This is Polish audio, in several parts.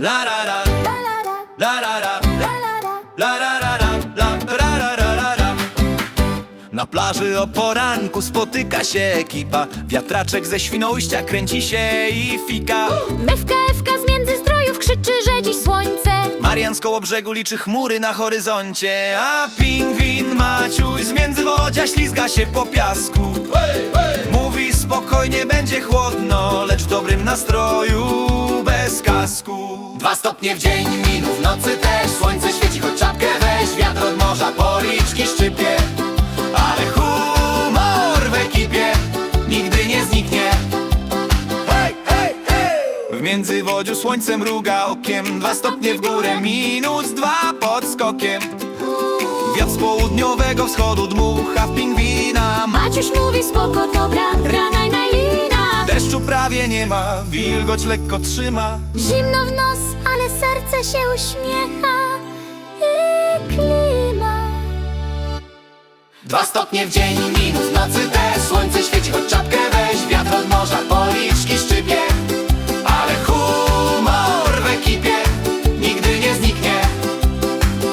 La la la, la la la, la la la la, la ra ra ra ra ra. Na plaży o poranku spotyka się ekipa. Wiatraczek ze Świnoujścia kręci się i fika. Mewka Ewka z międzystrojów krzyczy, że dziś słońce. Marian z koło brzegu liczy chmury na horyzoncie A pingwin Maciuś z międzywodzia ślizga się po piasku. Mówi spokojnie będzie chłodno, lecz w dobrym nastroju bez kasku. Dwa stopnie w dzień, minus w nocy też. Słońce świeci, choć czapkę weź. Wiatr od morza, policzki szczypie. Ale humor w ekipie nigdy nie zniknie. Hej, hej, hej! W międzywodziu słońce mruga okiem. Dwa stopnie w górę, minus dwa pod skokiem. Wiatr z południowego wschodu dmucha w pingwina. Maciuś mówi spoko, dobra, najlina Nie ma, wilgoć lekko trzyma. Zimno w nos, ale serce się uśmiecha I klima. Dwa stopnie w dzień, minus w nocy też Słońce świeci, choć czapkę weź. Wiatr od morza, policzki szczypie. Ale humor w ekipie nigdy nie zniknie.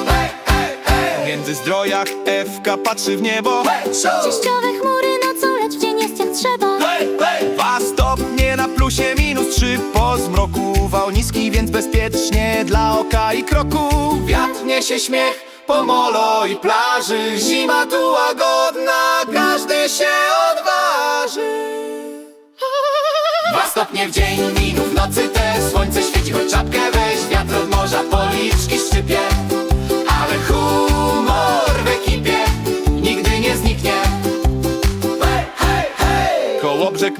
Hej, hej, hej! W międzyzdrojach Ewka patrzy w niebo. Czyściowe chmury bezpiecznie dla oka i kroku. Wiatr niesie śmiech po molo i plaży. Zima tu łagodna, każdy się odważy. Dwa stopnie w dzień, minus w nocy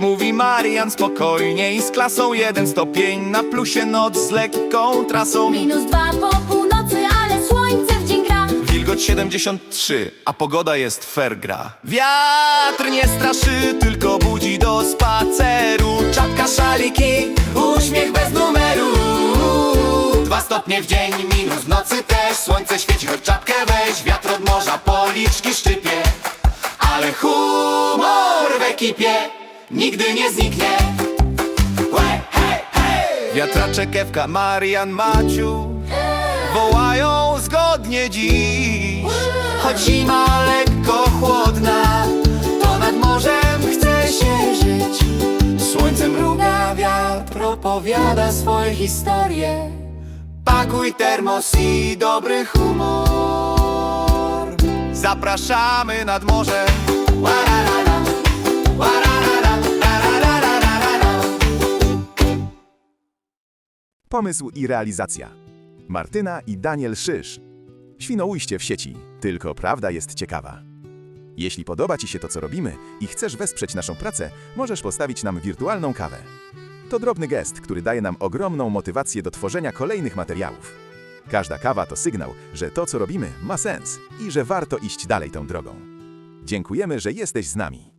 mówi Marian spokojnie i z klasą jeden stopień Na plusie noc z lekką trasą. Minus dwa po północy, ale słońce w dzień gra. Wilgoć 73, a pogoda jest fair gra. Wiatr nie straszy, tylko budzi do spaceru. Czapka, szaliki, uśmiech bez numeru. Dwa stopnie w dzień, minus w nocy też. Słońce świeci, choć czapkę weź. Wiatr od morza, policzki szczypie. Ale humor w ekipie nigdy nie zniknie. Łe, hej, hej! Wiatraczek, Ewka, Marian, Maciu wołają zgodnie dziś. Choć zima lekko chłodna To nad morzem chce się żyć. Słońce mruga, wiatr opowiada swoje historie. Pakuj termos i dobry humor. Zapraszamy nad morze Pomysł i realizacja. Martyna i Daniel Szysz. Świnoujście w sieci, tylko prawda jest ciekawa. Jeśli podoba Ci się to, co robimy i chcesz wesprzeć naszą pracę, możesz postawić nam wirtualną kawę. To drobny gest, który daje nam ogromną motywację do tworzenia kolejnych materiałów. Każda kawa to sygnał, że to, co robimy, ma sens i że warto iść dalej tą drogą. Dziękujemy, że jesteś z nami.